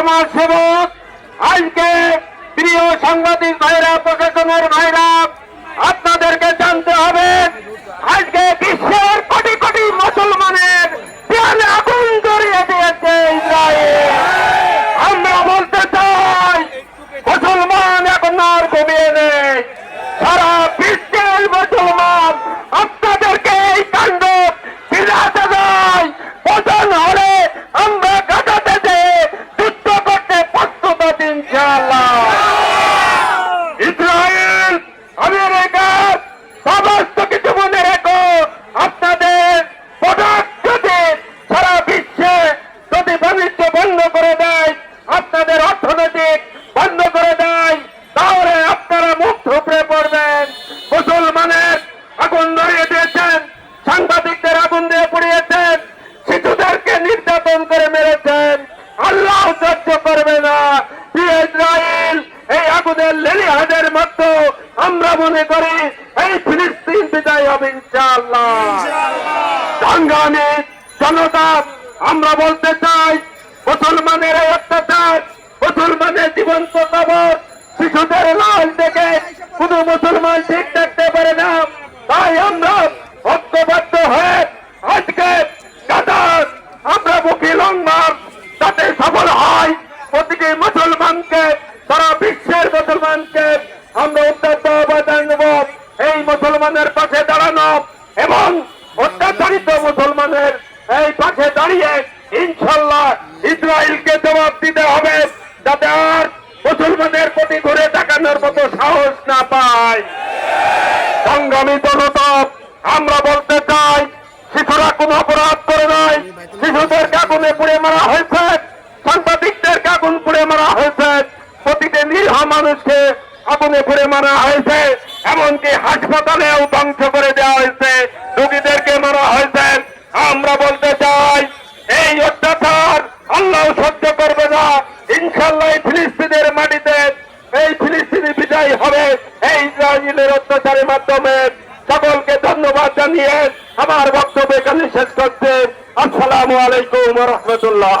সমাজ সেবক আজকে প্রিয় সাংবাদিক ভাইরা প্রশাসনের ভাইরা নির্যাতন করে মেরেছেন। আল্লাহ সহ্য করবে না। ইসরায়েল এই আগুনের লেলিহাদের মতো আমরা মনে করি এই ফিলিস্তিন বিদায় হবে ইনশাআল্লাহ। সংগ্রামী জনতা, আমরা বলতে চাই, মুসলমানের এই অত্যাচার, মুসলমানের জীবন্ত কবর, শিশুদের লাল দেখে কোন মুসলমান ঠিক থাকতে পারে না। তাই আমরা দাঁড়িয়ে ইনশাল্লাহ ইসরায়েলকে জবাব দিতে হবে যাতে আর মুসলমানের প্রতি ঘুরে তাকানোর মতো সাহস না পায়। সংগ্রামী জনতা আমরা বলতে চাই, শিশুরা কোনো অপরাধ করে নাই। শিশুদেরকে আগুনে পুড়ে মারা হয়েছে সাংবাদিকদেরকে আগুন পুড়ে মারা হয়েছে, প্রতিটি নিরীহ মানুষকে আগুনে পুড়ে মারা হয়েছে, এমনকি হাসপাতালেও ধ্বংস করে দেওয়া হয়েছে। রোগীদেরকে ইনশাল্লাহ ফিলিস্তিনের মাটিতে এই ফিলিস্তিনি বিজয় হবে। এই ইসরায়েলের অত্যাচারের মাধ্যমে সকলকে ধন্যবাদ জানিয়ে আমার বক্তব্য এখানে শেষ করছে। আসসালামু আলাইকুম রহমতুল্লাহ।